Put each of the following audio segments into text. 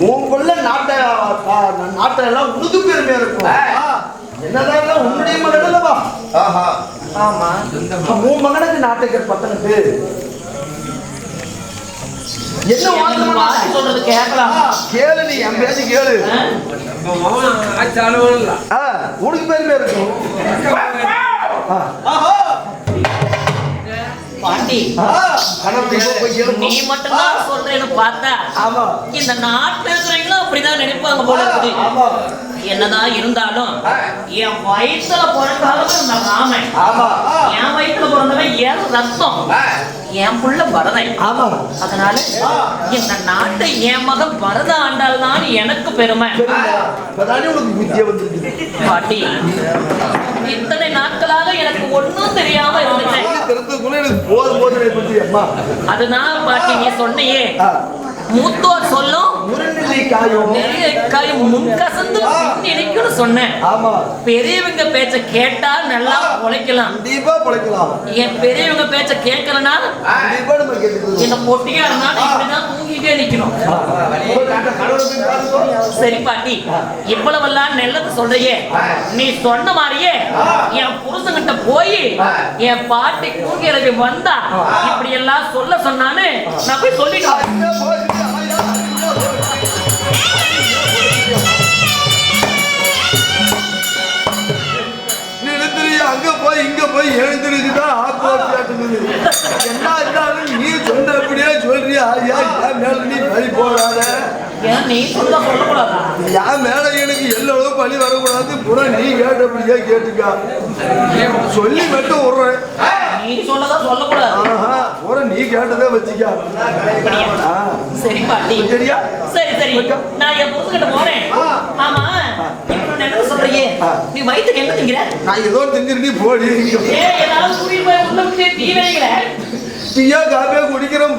உன் கொள்ள நாட்டை நாட்டை எல்லாம் உனக்கு பெருமையா இருக்கும். என்னதான் உன்னுடைய மகன் அல்லவா? ஆஹா. ஆமா. உன் மகனுக்கு நாட்டுக்கு பத்தனது என்ன வார்த்தை சொல்றது கேட்கலாம். கேளு நீ என் பேச்சு கேளு. உனக்கு பெருமையா இருக்கும். ஆ, ஆஹா. நீ மட்டும்தான் சொல்றேன்னு பார்த்தா. இந்த நாட்டுல இருக்கிறவங்களும் அப்படிதான் நினைப்பாங்க போல இருக்குது. என்னதான் இருந்தாலும் என் வயிற்றுல பிறந்தாலும் இந்த ராமன் ஆமா என் வயிற்றுல பிறந்தவன் என் ரத்தம். என் புள்ள பரதன். ஆமா. அதனால இந்த நாட்டை என் மகன் பரத ஆண்டால் தான் எனக்கு பெருமை. பாட்டி இத்தனை நாட்களாக எனக்கு ஒண்ணும் தெரியாம இருந்துட்டேன். அதுதான் பாட்டி நீ சொன்னியே. மூத்தோர் சொல்லும் முருங்கை காயும் நிறைய சொன்னேன். ஆமா. பெரியவங்க பேச்ச கேட்டா நல்லா உழைக்கலாம் கண்டிப்பா என் பெரியவங்க பேச்ச கேட்கலனா கண்டிப்பா நம்ம கேட்டுக்கலாம். இந்த பொட்டியா இருந்தா இப்படிதான் தூங்கிட்டே நிக்கணும். சரி பாட்டி. இவ்வளவெல்லாம் நல்லது சொல்றியே. நீ சொன்ன மாதிரியே என் புருஷன்கிட்ட போய் என் பாட்டி தூங்கி எனக்கு வந்தா இப்படி எல்லாம் சொல்ல சொன்னான்னு நான் போய் நிறுத்திரி அங்க போய் இங்க போய் எழுந்திருக்குதான் ஆத்மாட்டியாட்டுங்குது என்ன இருந்தாலும் நீ சொன்னபடியே சொல்றியா? ஐயா என் மேல நீ பழி போடாத. என் மேல எனக்கு எல்லளவு பழி வரக்கூடாது. புறம் நீ கேட்டபடியே கேட்டுக்கா. சொல்லி மட்டும் விடுறேன். சொல்லக்கூடாது. கேட்டதே வச்சுக்கா. சரி பாட்டி. சரியா? சரி சரி. நான் என் புருஷன்கிட்ட போறேன். ஆமா. நீ வயிற்றுக்கு என்ன திங்கிற நான் ஏதோ நீ போடி. ஏதாவது கூட்டிட்டு போய் உள்ள டீயா காப்பியா குடிக்கிறோம்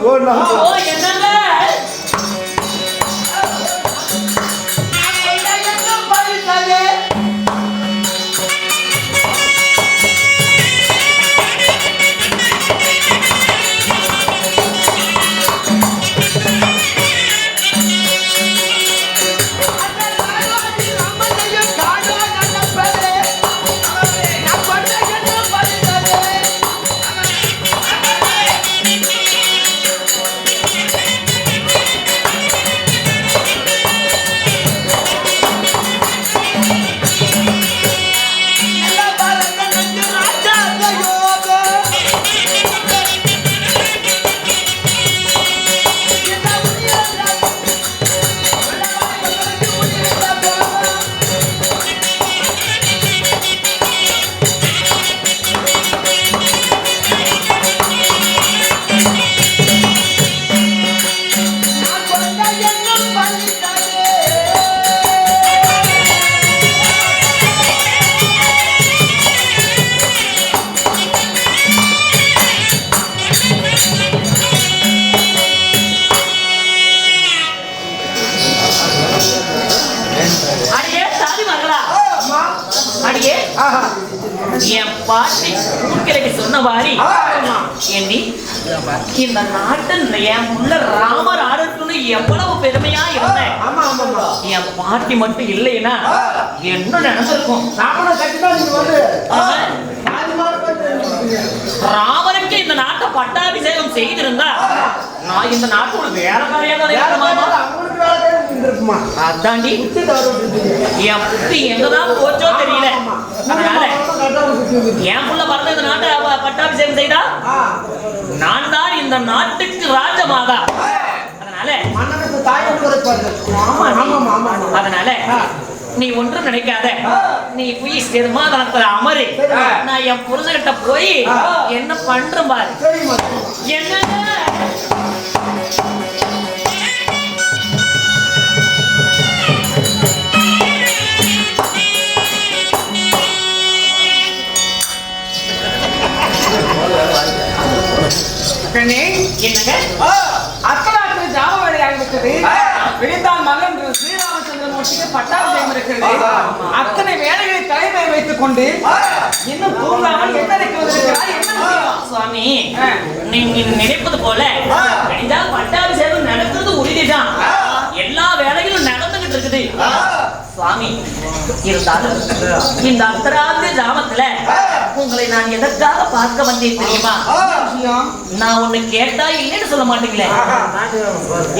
என் பாட்டி கூக்கிரைக்கு சொன்ன மாதிரி. ஏண்டி? இந்த நாட்டில் என் உள்ள ராமர் எவ்வளவு பெருமையா இருந்தேன். என் பாட்டி மட்டும் இல்லைன்னா என்ன பண்ணிருக்கீங்க. ராமருக்கு இந்த நாட்டை பட்டாபிஷேகம் செய்திருந்தா நான் இந்த நாட்டோட வேற இருக்கணும் மாதிரி மாமா. அவங்களுக்கு வேலை தான் இருந்திருக்குமா. அதாண்டி. என் புத்தி எங்கதான் போச்சோ தெரியல ஆமா. அதனால நம்ம கரெக்டா சுத்தி விட்டுட்டீங்க. என் புள்ள பிறந்த இந்த நாட்டை பட்டாபிஷேகம் செய்தா நான் தான் இந்த நாட்டுக்கு ராஜமாதா அதனால. அதனால. நீ ஒன்றும் நினைக்காத நீ போய் சிறுமாதனத்துல அமரு சரி. நான் என் புருஷன்கிட்ட போய். என்ன பண்றேன் பாரு சரிம்மா. ஸ்ரீராமச்சந்திரமூர்த்திக்கு பட்டாபிஷேகம் இருக்கிறது. அத்தனை வேலைகளை தலைமை வைத்துக் கொண்டு. இன்னும் தூங்காமல் என்ன விஷயம் சுவாமி. நீங்க நினைப்பது போல. கணிதா பட்டாபிஷேகம் நடக்கிறது உறுதிதான். எல்லா வேலையும் பொழுது சுவாமி. இருந்தாலும் இந்த அர்த்தராத்திரி கிராமத்துல உங்களை நான் எதற்காக பார்க்க வந்தேன் தெரியுமா? நான் ஒண்ணு கேட்டா இல்லைன்னு சொல்ல மாட்டீங்களே.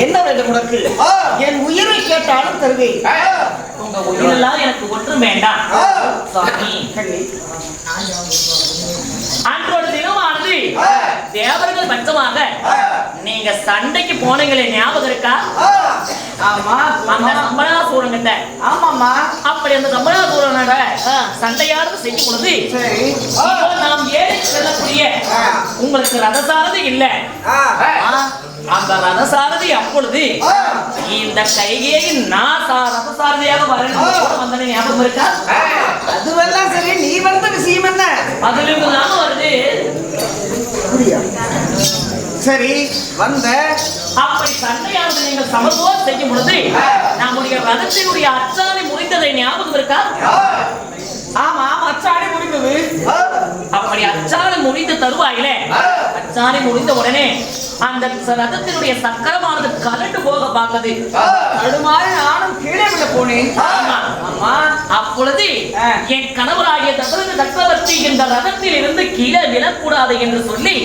என்ன வேண்டும் உனக்கு? என் உயிரை கேட்டாலும் தருவேன். உங்க உயிரெல்லாம் எனக்கு ஒன்றும் வேண்டாம். சுவாமி. அன்றோட தினமானது தேவர்கள் பட்சமாக நீங்க சண்டைக்கு போனீங்களே ஞாபகம் இருக்கா? ஆமா அந்த சம்பளாசூரங்கிட்ட ஆமாம்மா. அப்படி அந்த சம்பளாசூரனோட சண்டையானது செய்யும் பொழுது நாம் ஏறி செல்லக்கூடிய உங்களுக்கு ரதசாரதி இல்ல. அந்த ரதசாரதி அப்பொழுது இந்த கைகேயின் நான் ரதசாரதியாக வரணும். வந்தன ஞாபகம் இருக்கா? அதுவெல்லாம் சரி நீ வந்த விஷயம் என்ன? அதிலிருந்து தானே வருது சரி வந்த அப்படி சண்டையானது நீங்கள் சமத்துவம் செய்யும் பொழுது நம்முடைய ரதத்தினுடைய அச்சாணி முறிந்ததை ஞாபகம் இருக்கா? ஆமா அச்சாடி முடிந்தது அப்படி அச்சாணி முடிந்த தருவாயிலே அச்சாணி முடிந்த உடனே அந்த ரதத்தினுடைய சக்கரமானது கலண்டு போக பார்த்தது. தடுமாறி நானும் கீழே விட போனேன். அப்பொழுது என் கணவராகிய தசரத சக்கரவர்த்தி இந்த ரதத்தில் இருந்து கீழே விழக்கூடாது என்று சொல்லி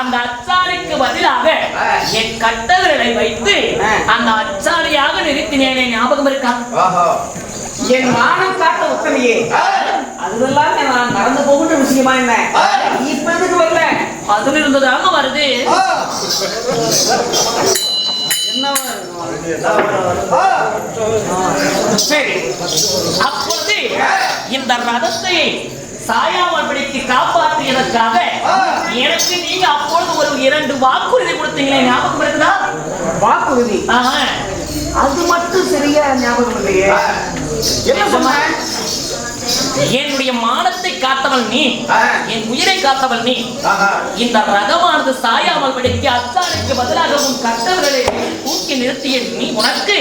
அந்த அச்சா அச்சாணிக்கு பதிலாக என் கட்டவிரலை வைத்து. அந்த அச்சாணியாக நிறுத்தினேனே ஞாபகம் இருக்கா? என் மானம் காத்த உத்தமையே அதுவெல்லாம் நான் நடந்து போகின்ற விஷயமா என்ன? இப்ப எதுக்கு வரல? அதுல இருந்ததாம வருது? சரி அப்பொழுது இந்த ரதத்தை சாயாமல் பிடித்து காப்பாற்றியதற்காக எனக்கு நீங்க அப்பொழுது ஒரு இரண்டு வாக்குறுதி கொடுத்தீங்களே ஞாபகம் இருக்குதா? வாக்குறுதி? ஆஹா. அது மட்டும் சரியா ஞாபகம் இல்லையே. என்ன சொன்ன? என்னுடைய மானத்தை காத்தவள் நீ என் உயிரை காத்தவள் நீ. இந்த ரதமானது சாயாமல் பிடிக்க அத்தானுக்கு பதிலாக உன் கட்டவர்களை தூக்கி நிறுத்திய நீ உனக்கு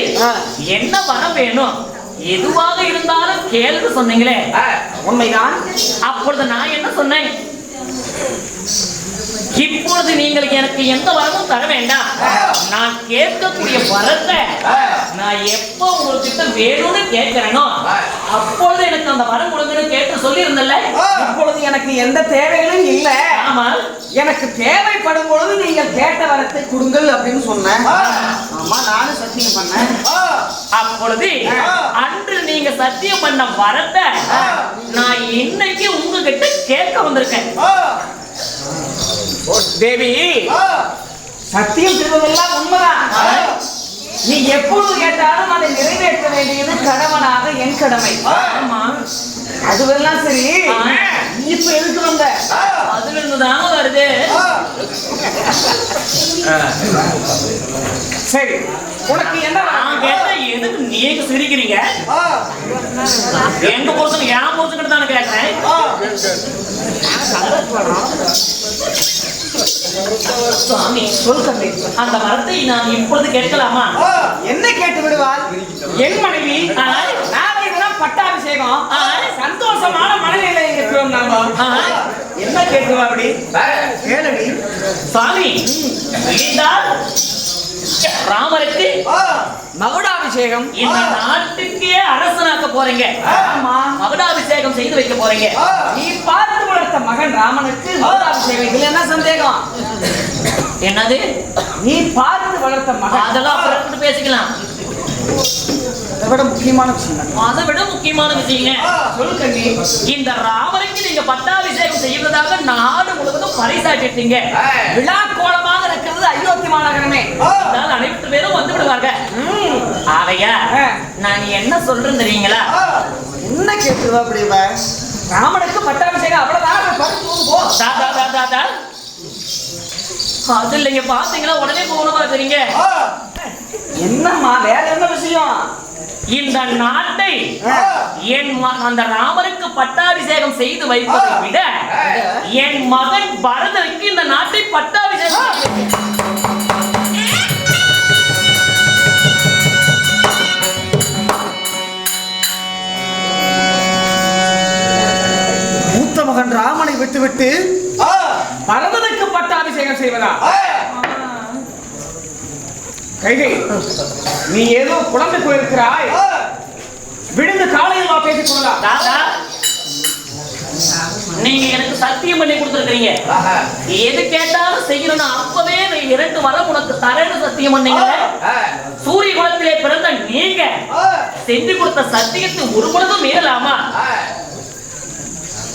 என்ன வரம் வேணும்? எதுவாக இருந்தாலும் கேள்வி சொன்னீங்களே. உண்மைதான். அப்பொழுது நான் என்ன சொன்னேன்? இப்பொழுது நீங்கள் எனக்கு எந்த வரமும் தர வேண்டாம். நான் கேட்கக்கூடிய வரத்தை நான் எப்போ உங்ககிட்ட வேணும்னு கேட்கிறேனோ அப்பொழுது எனக்கு அந்த வரம் கொடுங்கன்னு கேட்டு சொல்லி இருந்தல்ல இப்பொழுது எனக்கு எந்த தேவைகளும் இல்ல. ஆமா. எனக்கு தேவைப்படும் பொழுது நீங்கள் கேட்ட வரத்தை கொடுங்கள் அப்படின்னு சொன்னேன். ஆமா நானும் சத்தியம் பண்ணேன். அப்பொழுது அன்று நீங்க சத்தியம் பண்ண வரத்தை நான் இன்னைக்கு உங்ககிட்ட கேட்க வந்திருக்கேன். தேவி சத்தியம் செய்வதெல்லாம் உண்மைதான். நீ எப்பொழுது கேட்டாலும் அதை நிறைவேற்ற வேண்டியது கடவனாக என் கடமை. அதுவெல்லாம் சரி. இப்ப எதுக்கு வந்த? அதுல இருந்துதாங்க வருது. சரி உனக்கு என்ன நான் வேணும்? கேட்டா எதுக்கு நீங்க சிரிக்கிறீங்க எங்க புருஷன் என் புருஷன் தானே கேட்கிறேன் சுவாமி சொல் தம்பி. அந்த வரத்தை நான் இப்பொழுது கேட்கலாமா? என்ன கேட்டு விடுவாள்? என் மனைவி. நாளை தினம் பட்டாபிஷேகம். சந்தோஷமான மனநிலை. இருக்கிறோம் நாம. என்ன கேட்குவா அப்படி? கேளடி. சுவாமி இருந்தால் ராமருக்கு மகுடாபிஷேகம். இந்த நாட்டுக்கே அரசனாக்க போறீங்க. மகுடாபிஷேகம் செய்து வைக்க போறீங்க. நீ பார்த்து வளர்த்த மகன் ராமனுக்கு மகுடாபிஷேகம். இதுல என்ன சந்தேகம்? என்னது? நீ பார்த்து வளர்த்த மகன். அதெல்லாம் பேசிக்கலாம். அதை விட முக்கியமான விஷயம் அதை விட முக்கியமான விஷயங்க. சொல்லு இந்த ராமருக்கு நீங்க பட்டாபிஷேகம் செய்வதாக நாடு முழுவதும் பறைசாட்டிட்டீங்க விழா கோலமாக இருக்கிறது அயோத்தி மாநகரமே. அதனால அனைத்து பேரும் வந்து விடுவாங்க ஆகையா. நான் என்ன சொல்றேன் தெரியுங்களா? என்ன கேட்குவா அப்படி இவ? ராமனுக்கு பட்டாபிஷேகம் அவ்வளவுதான். அது இல்லைங்க பாத்தீங்களா உடனே போகணும் பாக்குறீங்க என்னம்மா வேற என்ன விஷயம்? இந்த நாட்டை என் அந்த ராமருக்கு பட்டாபிஷேகம் செய்து வைப்பதை விட என் மகன் பரதனுக்கு இந்த நாட்டை பட்டாபிஷேகம் கைகை நீ ஏதோ குழந்தை போயிருக்கிறாய் விழுந்து காலையில் வா பேசிக் கொள்ளலாம் நீங்க எனக்கு சத்தியம் பண்ணி கொடுத்துருக்கீங்க. எது கேட்டாலும் செய்யணும்னு அப்பவே இரண்டு வரம் உனக்கு தரேன்னு சத்தியம் பண்ணீங்க. சூரிய குலத்திலே பிறந்த நீங்க. செஞ்சு கொடுத்த சத்தியத்தை ஒரு பொழுதும் மீறலாமா.